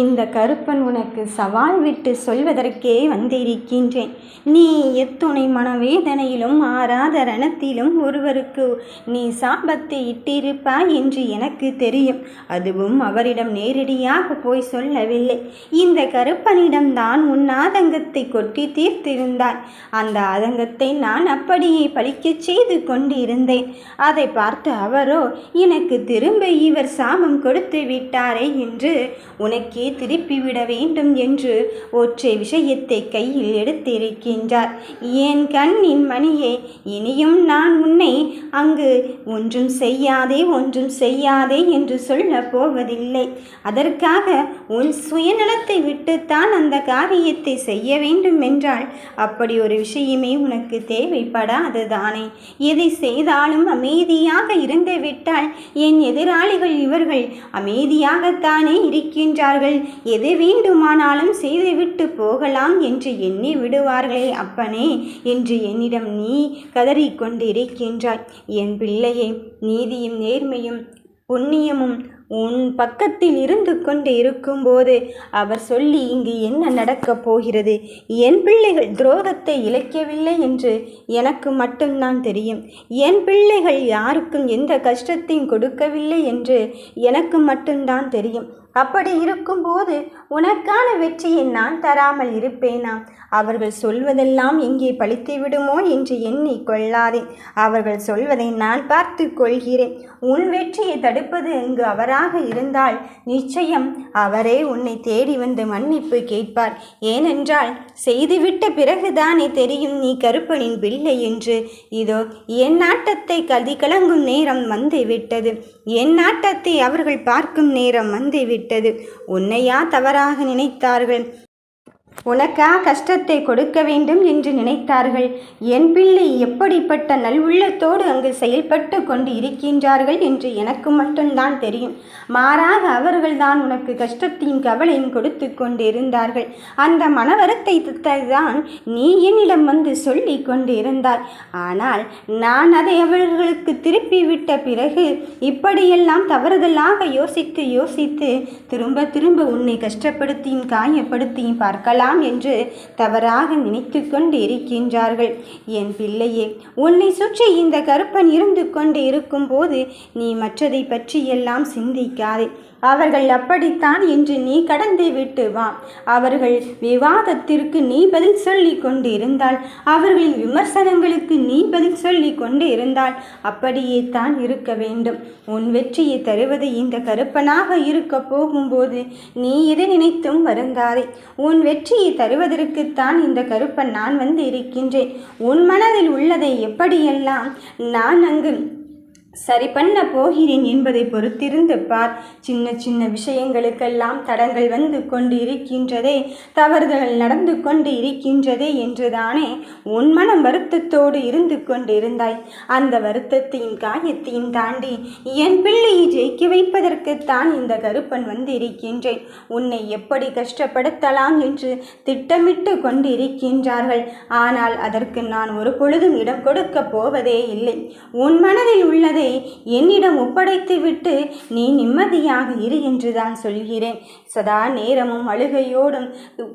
இந்த கருப்பன் உனக்கு சவால் விட்டு சொல்வதற்கே வந்திருக்கின்றேன். நீ எத்துணை மனவேதனையிலும் ஆறாத ரணத்திலும் ஒருவருக்கு நீ சாபத்தை இட்டிருப்பாய் என்று எனக்கு தெரியும். அதுவும் அவரிடம் நேரடியாக போய் சொல்லவில்லை. இந்த கருப்பனிடம் தான் உன் ஆதங்கத்தை கொட்டி தீர்த்திருந்தாய். அந்த ஆதங்கத்தை நான் அப்படியே பழிக்கச் செய்து கொண்டிருந்தேன். அதை பார்த்து அவரோ எனக்கு திரும்ப இவர் சாபம் கொடுத்து விட்டாரே என்று உனக்கு திருப்பிவிட வேண்டும் என்று ஒற்றை விஷயத்தை கையில் எடுத்திருக்கின்றார். என் கண்ணின் மணியே இனியும் நான் உன்னை அங்கு ஒன்றும் செய்யாதே ஒன்றும் செய்யாதே என்று சொல்ல போவதில்லை. அதற்காக உன் சுயநலத்தை விட்டுத்தான் அந்த காரியத்தை செய்ய வேண்டும் என்றால் அப்படி ஒரு விஷயமே உனக்கு தேவைப்படாது தானே. எதை செய்தாலும் அமைதியாக இருந்து விட்டால் என் எதிராளிகள் இவர்கள் அமைதியாகத்தானே இருக்கின்றார்கள். எது வேண்டுமானாலும் செய்துவிட்டு போகலாம் என்று எண்ணி விடுவார்களே அப்பனே என்று என்னிடம் நீ கதறிக்கொண்டிருக்கின்றாய். என் பிள்ளையே நீதியும் நேர்மையும் புண்ணியமும் உன் பக்கத்தில் இருந்து கொண்டு இருக்கும்போது அவர் சொல்லி இங்கு என்ன நடக்கப் போகிறது? என் பிள்ளைகள் துரோகத்தை இழைக்கவில்லை என்று எனக்கு மட்டும்தான் தெரியும். என் பிள்ளைகள் யாருக்கும் எந்த கஷ்டத்தையும் கொடுக்கவில்லை என்று எனக்கு மட்டும்தான் தெரியும். அப்படி இருக்கும்போது உனக்கான வெற்றியை நான் தராமல் இருப்பேனா? அவர்கள் சொல்வதெல்லாம் எங்கே பழித்து விடுமோ என்று எண்ணி கொள்ளாதே. அவர்கள் சொல்வதை நான் பார்த்து கொள்கிறேன். உன் வெற்றியை தடுப்பது இங்கு அவராக இருந்தால் நிச்சயம் அவரே உன்னை தேடி வந்து மன்னிப்பு கேட்பார். ஏனென்றால் செய்துவிட்ட பிறகுதானே தெரியும் நீ கருப்பனின் பிள்ளை என்று. இதோ என் நாட்டத்தை கதி கலங்கும் நேரம் வந்து விட்டது என் நாட்டத்தை அவர்கள் பார்க்கும் நேரம் வந்து விட்டது உன்னையா தவறாக நினைத்தார்கள். உனக்கா கஷ்டத்தை கொடுக்க வேண்டும் என்று நினைத்தார்கள். என் பிள்ளை எப்படிப்பட்ட நல்வுள்ளத்தோடு அங்கு செயல்பட்டு கொண்டு இருக்கின்றார்கள் என்று எனக்கு மட்டும்தான் தெரியும். மாறாக அவர்கள்தான் உனக்கு கஷ்டத்தையும் கவலையும் கொடுத்து கொண்டு இருந்தார்கள் அந்த மனவரத்தை தான் நீ என்னிடம் வந்து சொல்லி கொண்டு இருந்தாய் ஆனால் நான் அதை அவர்களுக்கு திருப்பி விட்ட பிறகு இப்படியெல்லாம் தவறுதலாக யோசித்து யோசித்து திரும்ப திரும்ப உன்னை கஷ்டப்படுத்தியும் காயப்படுத்தியும் பார்க்கலாம். இருக்கலாம் என்று தவறாக நினைத்து கொண்டு இருக்கின்றார்கள். என் பிள்ளையே உன்னை சுற்றி இந்த கருப்பன் இருந்து கொண்டு இருக்கும்போது நீ மற்றதை பற்றியெல்லாம் சிந்திக்காதே. அவர்கள் அப்படித்தான் என்று நீ கடந்து விட்டு வா. அவர்கள் விவாதத்திற்கு நீ பதில் சொல்லி கொண்டு இருந்தால் அவர்களின் விமர்சனங்களுக்கு நீ பதில் சொல்லி கொண்டு இருந்தால் அப்படியே தான் இருக்க வேண்டும். உன் வெற்றியை தருவது இந்த கருப்பனாக இருக்க போகும்போது நீ எதை நினைத்தும் வருந்தாதே. உன் வெற்றியை தருவதற்குத்தான் இந்த கருப்பன் நான் வந்து இருக்கின்றேன் உன் மனதில் உள்ளதை எப்படியெல்லாம் நான் அங்கு சரி பண்ண போகிறேன் என்பதை பொறுத்திருந்து பார். சின்ன சின்ன விஷயங்களுக்கெல்லாம் தடங்கள் வந்து கொண்டு இருக்கின்றதே தவறுதல் நடந்து கொண்டு இருக்கின்றதே என்றுதானே உன் மனம் வருத்தத்தோடு இருந்து கொண்டு இருந்தாய் அந்த வருத்தத்தையும் காயத்தையும் தாண்டி என் பிள்ளையை ஜெயிக்க வைப்பதற்குத்தான் இந்த கருப்பன் வந்து இருக்கின்றேன் உன்னை எப்படி கஷ்டப்படுத்தலாம் என்று திட்டமிட்டு கொண்டு இருக்கின்றார்கள் ஆனால் அதற்கு நான் ஒரு பொழுதும் இடம் கொடுக்க போவதே இல்லை. உன் மனதில் உள்ளதை என்னிடம் ஒப்படைத்து விட்டு நீ நிம்மதியாக இரு என்றுதான் சொல்கிறேன். சதா நேரமும் அழுகையோடும்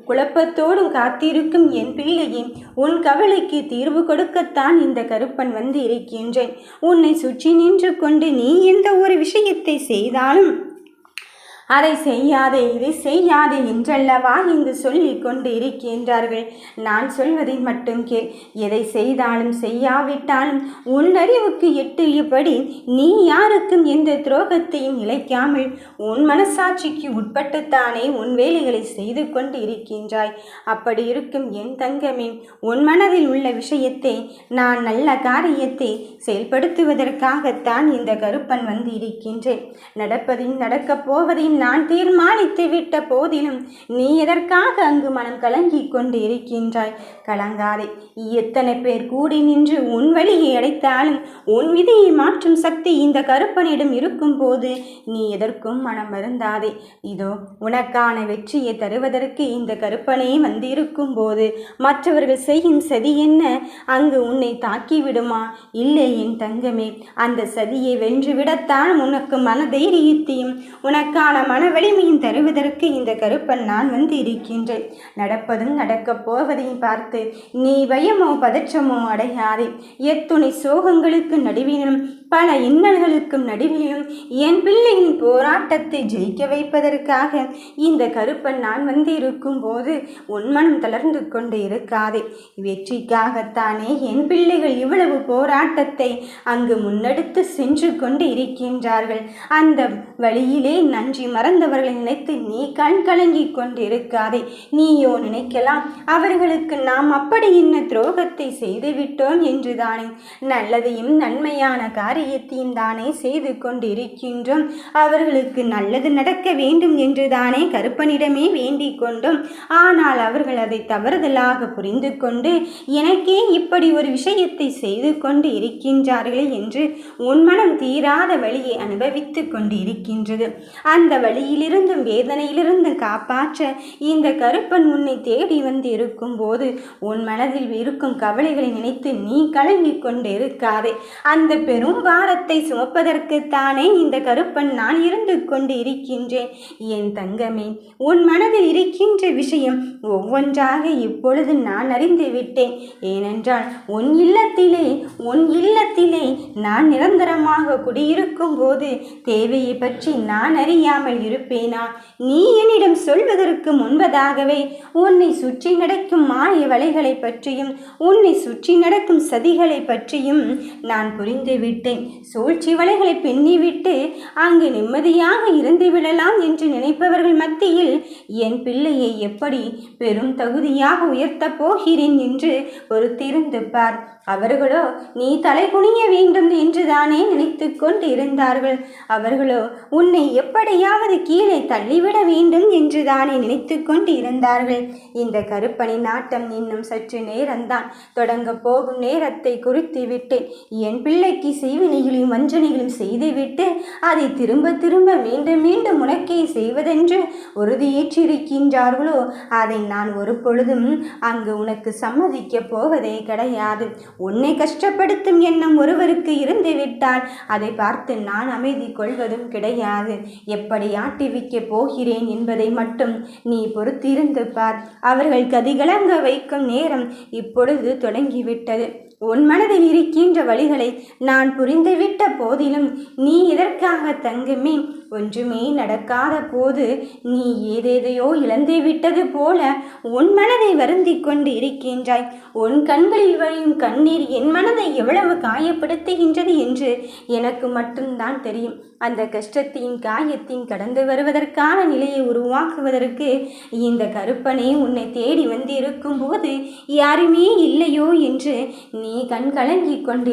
குழப்பத்தோடும் காத்திருக்கும் என் பிள்ளையே உன் கவலைக்கு தீர்வு கொடுக்கத்தான் இந்த கருப்பன் வந்து இருக்கின்றேன். உன்னை சுற்றி நின்று கொண்டு நீ எந்த ஒரு விஷயத்தை செய்தாலும் அதை செய்யாதே இதை செய்யாதே என்றல்லவா இங்கு சொல்லி கொண்டு இருக்கின்றார்கள் நான் சொல்வதை மட்டும் கேள். எதை செய்தாலும் செய்யாவிட்டாலும் உன்னறிவுக்கு எட்டியபடி நீ யாருக்கும் எந்த துரோகத்தையும் இழைக்காமல் உன் மனசாட்சிக்கு உட்பட்டுத்தானே உன் வேலைகளை செய்து கொண்டு இருக்கின்றாய் அப்படி இருக்கும் என் தங்கமே உன் மனதில் உள்ள விஷயத்தை நான் நல்ல காரியத்தை செயல்படுத்துவதற்காகத்தான் இந்த கருப்பன் வந்து இருக்கின்றேன் நடப்பதையும் நடக்கப் போவதையும் நான் தீர்மானித்து விட்ட போதிலும் நீ எதற்காக அங்கு மனம் கலங்கி கொண்டு இருக்கின்றாய் கலங்காதே. எத்தனை பேர் கூடி நின்று உன் வழியை அடைத்தாலும் உன் விதியை மாற்றும் சக்தி இந்த கருப்பனிடம் இருக்கும்போது நீ எதற்கும் மனம் வருந்தாதே. இதோ உனக்கான வெற்றியை தருவதற்கு இந்த கருப்பனே வந்திருக்கும் போது மற்றவர்கள் செய்யும் சதி என்ன? அங்கு உன்னை தாக்கிவிடுமா? இல்லை என் தங்கமே அந்த சதியை வென்றுவிடத்தான் உனக்கு மன தைரியத்தையும் உனக்கான மன வலிமையும் தருவதற்கு இந்த கருப்பன் நான் வந்து இருக்கின்றேன். நடப்பதும் நடக்கப் போவதையும் பார்த்து நீ பயமோ பதற்றமோ அடையாதே. எத்துணை சோகங்களுக்கு நடுவிலும் பல இன்னல்களுக்கும் நடுவிலும் என் பிள்ளையின் போராட்டத்தை ஜெயிக்க வைப்பதற்காக இந்த கருப்பன் நான் வந்து இருக்கும்போது உன் மனம் தளர்ந்து கொண்டு இருக்காதே. வெற்றிக்காகத்தானே என் பிள்ளைகள் இவ்வளவு போராட்டத்தை அங்கு முன்னெடுத்து சென்று கொண்டு இருக்கின்றார்கள். அந்த வழியிலே நன்றி மறந்தவர்களை நினைத்து நீ கண் கலங்கி கொண்டிருக்காதே. நீயோ நினைக்கலாம். அவர்களுக்கு நாம் அப்படி என்ன துரோகத்தை செய்துவிட்டோம் என்றுதானே. நல்லதையும் நன்மையான காரியத்தையும் தானே செய்து கொண்டிருக்கின்றோம். அவர்களுக்கு நல்லது நடக்க வேண்டும் என்றுதானே கருப்பனிடமே வேண்டிக் கொண்டோம். ஆனால் அவர்கள் அதை தவறுதலாக புரிந்து கொண்டு எனக்கே இப்படி ஒரு விஷயத்தை செய்து கொண்டு இருக்கின்றார்களே என்று உன் மனம் தீராத வழியை அனுபவித்து கொண்டு இருக்கின்றது அந்த வழியிலிருந்தும் வேதனையிலிருந்தும் காப்பாற்ற இந்த கருப்பன் உன்னை தேடி வந்து இருக்கும்போது உன் மனதில் இருக்கும் கவலைகளை நினைத்து நீ கலங்கிக் கொண்டிருக்காதே. அந்த பெரும் பாரத்தை சுமப்பதற்குத்தானே இந்த கருப்பன் நான் இருந்து கொண்டு இருக்கின்றேன் என் தங்கமே உன் மனதில் இருக்கின்ற விஷயம் ஒவ்வொன்றாக இப்பொழுது நான் அறிந்து விட்டேன். ஏனென்றால் உன் இல்லத்திலே உன் இல்லத்திலே நான் நிரந்தரமாக குடியிருக்கும் போது தேவையை பற்றி நான் அறியாமல் இருப்பேனா? நீ என்னிடம் சொல்வதற்கு முன்பதாகவே உன்னை சுற்றி நடக்கும் மாய வலைகளை பற்றியும் உன்னை சுற்றி நடக்கும் சதிகளை பற்றியும் நான் புரிந்து விட்டேன் சூழ்ச்சி வலைகளை பின்னிவிட்டு அங்கு நிம்மதியாக இருந்து விடலாம் என்று நினைப்பவர்கள் மத்தியில் என் பிள்ளையை எப்படி பெரும் தகுதியாக உயர்த்தப் போகிறேன் என்று பொறுத்திருந்து பார். அவர்களோ நீ தலை குனிய வேண்டும் என்றுதானே நினைத்து கொண்டு இருந்தார்கள் அவர்களோ உன்னை எப்படியாவது கீழே தள்ளிவிட வேண்டும் என்றுதானே நினைத்து கொண்டு இருந்தார்கள் இந்த கருப்பணி நாட்டம் இன்னும் சற்று நேரம்தான் தொடங்க போகும் நேரத்தை குறித்து விட்டேன் என் பிள்ளைக்கு செய்வினைகளையும் வஞ்சனைகளையும் செய்துவிட்டு அதை திரும்ப திரும்ப மீண்டும் மீண்டும் உனக்கே செய்வதென்று பெற்றிருக்கின்றார்களோ அதை நான் ஒரு பொழுதும் அங்கு உனக்கு சம்மதிக்கப் போவதே கிடையாது. உன்னை கஷ்டப்படுத்தும் எண்ணம் ஒருவருக்கு இருந்து விட்டால் அதை பார்த்து நான் அமைதி கொள்வதும் கிடையாது. எப்படி ஆட்டி வைக்கப் போகிறேன் என்பதை மட்டும் நீ பொறுத்திருந்து பார். அவர்கள் கதிகலங்க வைக்கும் நேரம் இப்பொழுது தொடங்கிவிட்டது. உன் மனதில் இருக்கின்ற வழிகளை நான் புரிந்துவிட்ட போதிலும் நீ எதற்காக தங்குமே? ஒன்றுமே நடக்காத போது நீ ஏதேதையோ இழந்து விட்டது போல உன் மனதை வருந்தி கொண்டு இருக்கின்றாய். உன் கண்களில் வழியும் கண்ணீர் என் மனதை எவ்வளவு காயப்படுத்துகின்றது என்று எனக்கு மட்டும்தான் தெரியும். அந்த கஷ்டத்தின் காயத்தின் கடந்து வருவதற்கான நிலையை உருவாக்குவதற்கு இந்த கருப்பனே உன்னை தேடி வந்து இருக்கும்போது யாருமே இல்லையோ என்று நீ கண் கலங்கி கொண்டு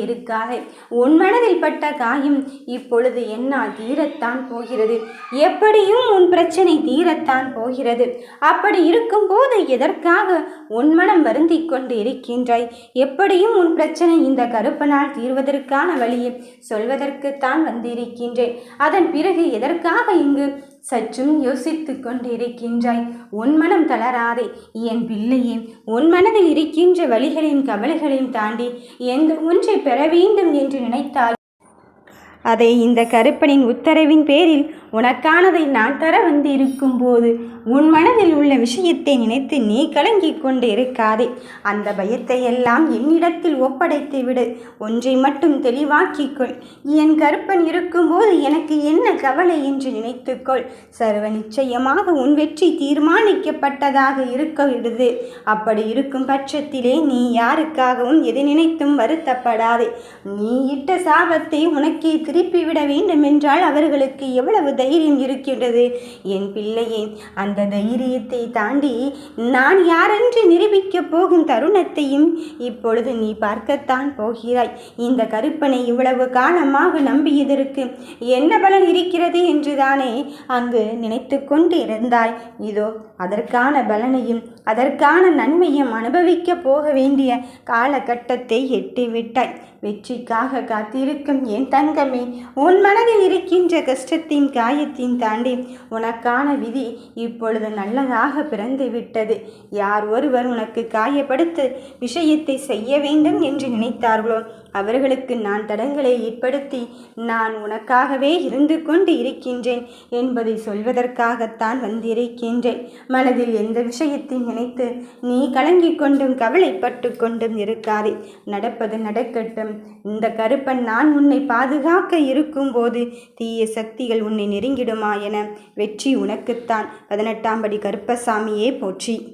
உன் மனதில் பட்ட காயம் இப்பொழுது என்னால் தீரத்தான் போகிறது. எப்படியும் உன் பிரச்சனை தீரத்தான் போகிறது. அப்படி இருக்கும்போது எதற்காக உன் மனம் வருந்தி கொண்டு இருக்கின்றாய் எப்படியும் உன் பிரச்சனை இந்த கருப்பனால் தீர்வதற்கான வழியை சொல்வதற்குத்தான் வந்திருக்கின்றேன். அதன் பிறகு எதற்காக இங்கு சற்றும் யோசித்து கொண்டிருக்கின்றாய். உன் மனம் தளராதே. என் பிள்ளையே உன் மனதில் இருக்கின்ற வழிகளையும் கவலைகளையும் தாண்டி எந்த ஒன்றை பெற வேண்டும் என்று நினைத்தால் அதை இந்த கருப்பனின் உத்தரவின் பேரில் உனக்கானதை நான் தர வந்து இருக்கும்போது உன் மனதில் உள்ள விஷயத்தை நினைத்து நீ கலங்கிக் கொண்டு இருக்காதே அந்த பயத்தை எல்லாம் என்னிடத்தில் ஒப்படைத்து விடு. ஒன்றை மட்டும் தெளிவாக்கிக்கொள் என் கருப்பன் இருக்கும்போது எனக்கு என்ன கவலை என்று நினைத்துக்கொள் சர்வ நிச்சயமாக உன் வெற்றி தீர்மானிக்கப்பட்டதாக இருக்க விடுது. அப்படி இருக்கும் பட்சத்திலே நீ யாருக்காகவும் எது நினைத்தும் வருத்தப்படாதே. நீ இட்ட சாபத்தை உனக்கே திருப்பிவிட வேண்டும் என்றால் அவர்களுக்கு எவ்வளவு தைரியம் இருக்கின்றது? என் பிள்ளையே அந்த தைரியத்தை தாண்டி நான் யாரென்று நிரூபிக்கப் போகும் தருணத்தையும் இப்பொழுது நீ பார்க்கத்தான் போகிறாய். இந்த கருப்பனை இவ்வளவு காலமாக நம்பியதற்கு என்ன பலன் இருக்கிறது என்றுதானே அங்கு நினைத்து கொண்டு இருந்தாய். இதோ அதற்கான பலனையும் அதற்கான நன்மையும் அனுபவிக்கப் போக வேண்டிய காலகட்டத்தை எட்டிவிட்டாய். வெற்றிக்காக காத்திருக்கும் என் தங்கமே உன் மனதில் இருக்கின்ற கஷ்டத்தின் காயத்தின் தாண்டி உனக்கான விதி இப்பொழுது நல்லதாக பிறந்து விட்டது. யார் ஒருவர் உனக்கு காயப்படுத்த விஷயத்தை செய்ய வேண்டும் என்று நினைத்தார்களோ அவர்களுக்கு நான் தடங்களை ஏற்படுத்தி நான் உனக்காகவே இருந்து கொண்டு இருக்கின்றேன் என்பதை சொல்வதற்காகத்தான் வந்திருக்கின்றேன். மனதில் எந்த விஷயத்தை நினைத்து நீ கலங்கிக் கொண்டும் கவலைப்பட்டு கொண்டும் இருக்காதே. நடப்பது நடக்கட்டும் இந்த கருப்பன் நான் உன்னை பாதுகாக்க இருக்கும்போது தீய சக்திகள் உன்னை நெருங்கிடுமா என வெற்றி உனக்குத்தான். பதினெட்டாம் படி கருப்பசாமியே போற்றி.